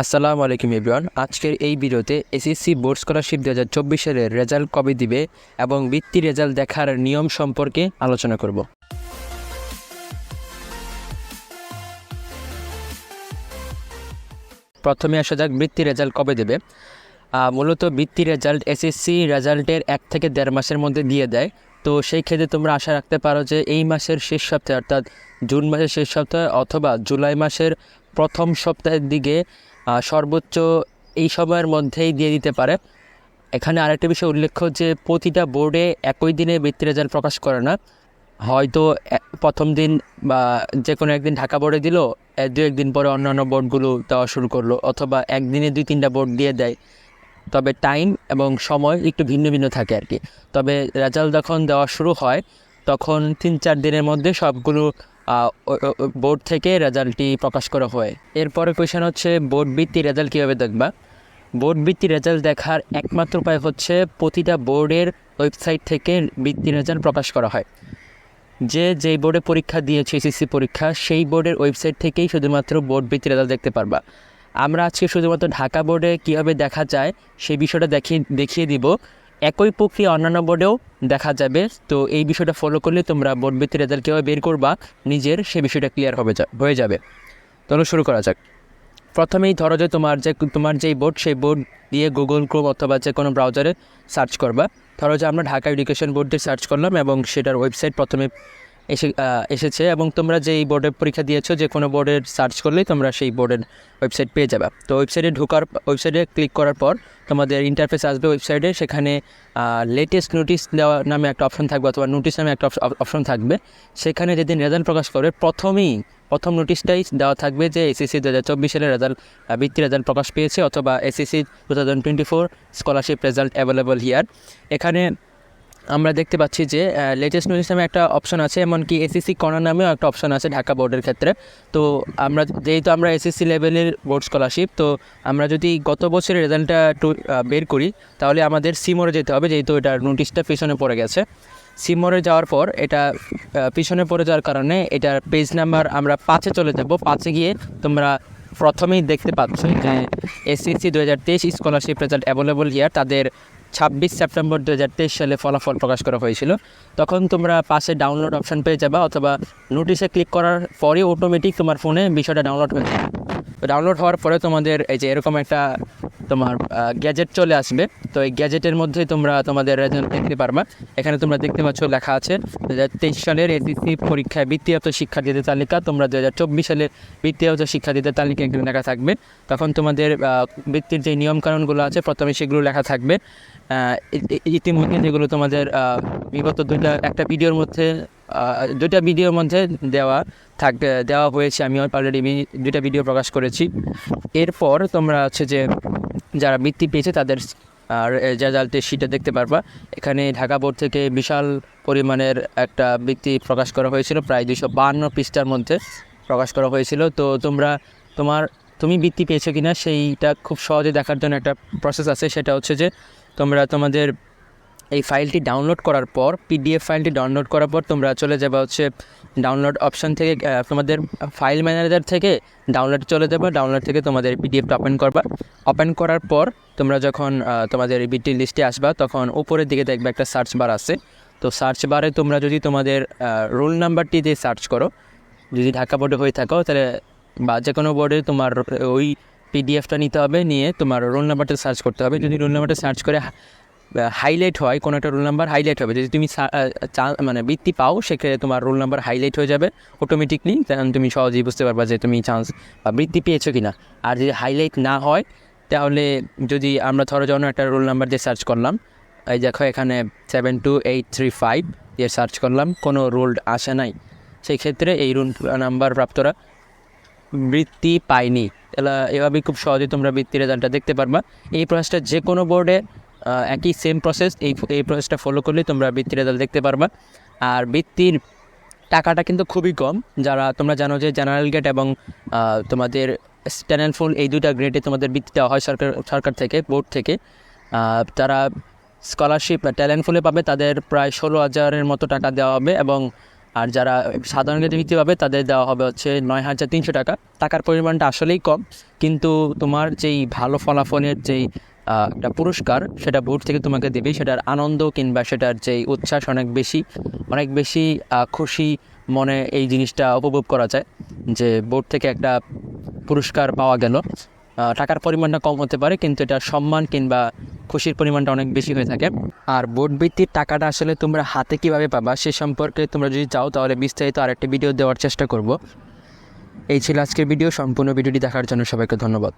আসসালামু আলাইকুম এভরিওয়ান। আজকের এই ভিডিওতে এসএসসি বোর্ড স্কলারশিপ দু হাজার চব্বিশ সালের রেজাল্ট কবে দিবে এবং বৃত্তি রেজাল্ট দেখার নিয়ম সম্পর্কে আলোচনা করব। প্রথমে আসা যাক বৃত্তি রেজাল্ট কবে দেবে। মূলত বৃত্তি রেজাল্ট এসএসসি রেজাল্টের এক থেকে দেড় মাসের মধ্যে দিয়ে দেয়। তো সেই ক্ষেত্রে তোমরা আশা রাখতে পারো যে এই মাসের শেষ সপ্তাহে, অর্থাৎ জুন মাসের শেষ সপ্তাহে অথবা জুলাই মাসের প্রথম সপ্তাহের দিকে সর্বোচ্চ এই সময়ের মধ্যেই দিয়ে দিতে পারে। এখানে আরেকটা বিষয় উল্লেখ্য যে, প্রতিটা বোর্ডে একই দিনে বৃত্তি রেজাল্ট প্রকাশ করে না। হয়তো প্রথম দিন বা যে কোনো একদিন ঢাকা বোর্ডে দিল দু একদিন পরে অন্যান্য বোর্ডগুলো দেওয়া শুরু করল, অথবা একদিনে দুই তিনটা বোর্ড দিয়ে দেয়। তবে টাইম এবং সময় একটু ভিন্ন ভিন্ন থাকে আর কি। তবে রেজাল্ট যখন দেওয়া শুরু হয়, তখন তিন চার দিনের মধ্যে সবগুলো বোর্ড থেকে রেজাল্টটি প্রকাশ করা হয়। এরপরে কোয়েশন হচ্ছে বোর্ড ভিত্তি রেজাল্ট কীভাবে দেখবা? বোর্ড ভিত্তি রেজাল্ট দেখার একমাত্র উপায় হচ্ছে, প্রতিটা বোর্ডের ওয়েবসাইট থেকে ভিত্তি রেজাল্ট প্রকাশ করা হয়। যে, যেই বোর্ডে পরীক্ষা দিয়েছে, এসএসসি পরীক্ষা, সেই বোর্ডের ওয়েবসাইট থেকেই শুধুমাত্র বোর্ড ভিত্তি রেজাল্ট দেখতে পারবা। আমরা আজকে শুধুমাত্র ঢাকা বোর্ডে কীভাবে দেখা যায়, সেই বিষয়টা দেখিয়ে দেখিয়ে দিব। একই প্রক্রিয়া অন্যান্য বোর্ডেও দেখা যাবে। তো এই বিষয়টা ফলো করলে তোমরা বোর্ড ভিত্তি রেজাল্ট কীভাবে বের করবা, নিজের সে বিষয়টা ক্লিয়ার হবে হয়ে যাবে। তাহলে শুরু করা যাক। প্রথমেই ধরো যে তোমার যে, তোমার যেই বোর্ড সেই বোর্ড দিয়ে গুগল ক্রোম অথবা যে কোনো ব্রাউজারে সার্চ করবা। ধরো যে আমরা ঢাকা এডুকেশন বোর্ড দিয়ে সার্চ করলাম এবং সেটার ওয়েবসাইট প্রথমে এসে এসেছে এবং তোমরা যেই বোর্ডের পরীক্ষা দিয়েছ, যে কোনো বোর্ডের সার্চ করলেই তোমরা সেই বোর্ডের ওয়েবসাইট পেয়ে যাবে। তো ওয়েবসাইটে ঢোকার ওয়েবসাইটে ক্লিক করার পর তোমাদের ইন্টারফেস আসবে ওয়েবসাইটে সেখানে লেটেস্ট নোটিশ দেওয়া নামে একটা অপশন থাকবে অথবা নোটিশ নামে একটা অপশন থাকবে। সেখানে যেদিন রেজাল্ট প্রকাশ করবে, প্রথমেই, প্রথম নোটিশটাই দেওয়া থাকবে যে এসএসসি দু হাজার চব্বিশ সালের রেজাল্ট বৃত্তি রেজাল্ট প্রকাশ পেয়েছে অথবা SSC two thousand twenty four scholarship result available here এখানে আমরা দেখতে পাচ্ছি যে লেটেস্ট নোটিশ নামে একটা অপশন আছে, এমনকি এসএসসি কর্নার নামেও একটা অপশন আছে ঢাকা বোর্ডের ক্ষেত্রে। তো আমরা যেহেতু আমরা এসএসসি লেভেলের বোর্ড স্কলারশিপ তো আমরা যদি গত বছরের রেজাল্টটা বের করি, তাহলে আমাদের সিমোরে যেতে হবে, যেহেতু এটার নোটিশটা পিছনে পড়ে গেছে। সিমোরে যাওয়ার পর এটা পিছনে পড়ে যাওয়ার কারণে এটার পেজ নাম্বার আমরা পাঁচে চলে যাব। পাঁচে গিয়ে তোমরা প্রথমেই দেখতে পাচ্ছ যে এসএসসি দু হাজার তেইশ স্কলারশিপ রেজাল্ট অ্যাভেলেবল ইয়ার তাদের ছাব্বিশ সেপ্টেম্বর দু হাজার তেইশ সালে ফলাফল প্রকাশ করা হয়েছিল। তখন তোমরা পাশে ডাউনলোড অপশান পেয়ে যাবা অথবা নোটিশে ক্লিক করার পরে অটোমেটিক তোমার ফোনে বিষয়টা ডাউনলোড হয়ে যাবে। ডাউনলোড হওয়ার পরে তোমাদের এই যে এরকম একটা তোমার গ্যাজেট চলে আসবে। তো এই গ্যাজেটের মধ্যেই তোমরা তোমাদের রেজাল্ট দেখতে পারবা। এখানে তোমরা দেখতে পাচ্ছ, লেখা আছে দু হাজার তেইশ সালের এসএসসি পরীক্ষায় বৃত্তিগত শিক্ষার্থীদের তালিকা। তোমরা দু হাজার চব্বিশ সালের বৃত্তিগত শিক্ষার্থীদের তালিকা এখানে লেখা থাকবে। তখন তোমাদের বৃত্তির যে নিয়মকানুনগুলো আছে, প্রথমে সেগুলো লেখা থাকবে। ইতিমধ্যে যেগুলো তোমাদের বিগত দুইটা, একটা ভিডিওর মধ্যে দুইটা ভিডিওর মধ্যে দেওয়া থাক, দেওয়া হয়েছে। আমি অলরেডি দুইটা ভিডিও প্রকাশ করেছি। এরপর তোমরা হচ্ছে যে যারা বৃত্তি পেয়েছে তাদের আর রেজাল্টের শিটে দেখতে পারবা। এখানে ঢাকা বোর্ড থেকে বিশাল পরিমাণের একটা বৃত্তি প্রকাশ করা হয়েছিল, প্রায় দুশো বান্ন পৃষ্ঠার মধ্যে প্রকাশ করা হয়েছিল। তো তোমরা, তোমার, তুমি বৃত্তি পেয়েছ কি না সেইটা খুব সহজে দেখার জন্য একটা প্রসেস আছে। সেটা হচ্ছে যে তোমরা তোমাদের এই ফাইলটি ডাউনলোড করার পর পিডিএফ ফাইলটি ডাউনলোড করার পর তোমরা চলে যাবে হচ্ছে ডাউনলোড অপশন থেকে তোমাদের ফাইল ম্যানেজার থেকে ডাউনলোড চলে যাবে ডাউনলোড থেকে তোমাদের পিডিএফটা ওপেন করবা। ওপেন করার পর তোমরা যখন তোমাদের বিটি লিস্টে আসবা, তখন উপরের দিকে দেখবে একটা সার্চ বার আছে। তো সার্চ বারে তোমরা যদি তোমাদের রোল নাম্বারটি দিয়ে সার্চ করো, যদি ঢাকা বোর্ডে হয়ে থাকো, তাহলে বা যে কোনো বোর্ডে তোমার ওই পিডিএফটা নিতে হবে, নিয়ে তোমার রোল নাম্বারটা সার্চ করতে হবে। যদি রোল নাম্বারটা সার্চ করে হাইলাইট হয়, কোনো একটা রোল নাম্বার হাইলাইট হবে। যদি তুমি মানে বৃত্তি পাও, সেক্ষেত্রে তোমার রোল নাম্বার হাইলাইট হয়ে যাবে অটোমেটিকলি তুমি সহজেই বুঝতে পারবা যে তুমি চান্স বা বৃত্তি পেয়েছ কি না আর যদি হাইলাইট না হয়, তাহলে যদি আমরা ধরো যেন একটা রোল নাম্বার দিয়ে সার্চ করলাম, এই দেখো এখানে seven two eight three five দিয়ে সার্চ করলাম, কোনো রোল আসে নাই। সেই ক্ষেত্রে এই রোল নাম্বার প্রাপ্তরা বৃত্তি পায়নি। তাহলে এভাবে খুব সহজে তোমরা বৃত্তি রেজাল্টটা দেখতে পারবা। এই প্রসেসটা যে কোনো বোর্ডে একই সেম প্রসেস এই এই প্রসেসটা ফলো করলে তোমরা বৃত্তি রেজাল্ট দেখতে পারবা। আর বৃত্তির টাকাটা কিন্তু খুবই কম। যারা, তোমরা জানো যে জেনারেল গেট এবং তোমাদের ট্যালেন্ট ফুল এই দুটা গ্রেডে তোমাদের বৃত্তি দেওয়া হয় সরকার সরকার থেকে বোর্ড থেকে। তারা স্কলারশিপ ট্যালেন্ট ফুলে পাবে, তাদের প্রায় ষোলো হাজারের মতো টাকা দেওয়া হবে এবং আর যারা সাধারণ জ্ঞানে বৃত্তি পাবে, তাদের দেওয়া হবে হচ্ছে নয় হাজার তিনশো টাকা। টাকার পরিমাণটা আসলেই কম, কিন্তু তোমার যেই ভালো ফলাফলের যেই একটা পুরস্কার, সেটা বোর্ড থেকে তোমাকে দেবে, সেটার আনন্দ কিংবা সেটার যেই উচ্ছ্বাস অনেক বেশি অনেক বেশি খুশি মনে এই জিনিসটা উপভোগ করা যায়, যে বোর্ড থেকে একটা পুরস্কার পাওয়া গেল। টাকার পরিমাণটা কম হতে পারে, কিন্তু এটার সম্মান কিংবা খুশির পরিমাণটা অনেক বেশি হয়ে থাকে। আর বোর্ড ভিত্তির টাকাটা আসলে তোমরা হাতে কীভাবে পাবা, সে সম্পর্কে তোমরা যদি চাও, তাহলে বিস্তারিত আরেকটি ভিডিও দেওয়ার চেষ্টা করব। এই ছিল আজকের ভিডিও সম্পূর্ণ ভিডিওটি দেখার জন্য সবাইকে ধন্যবাদ।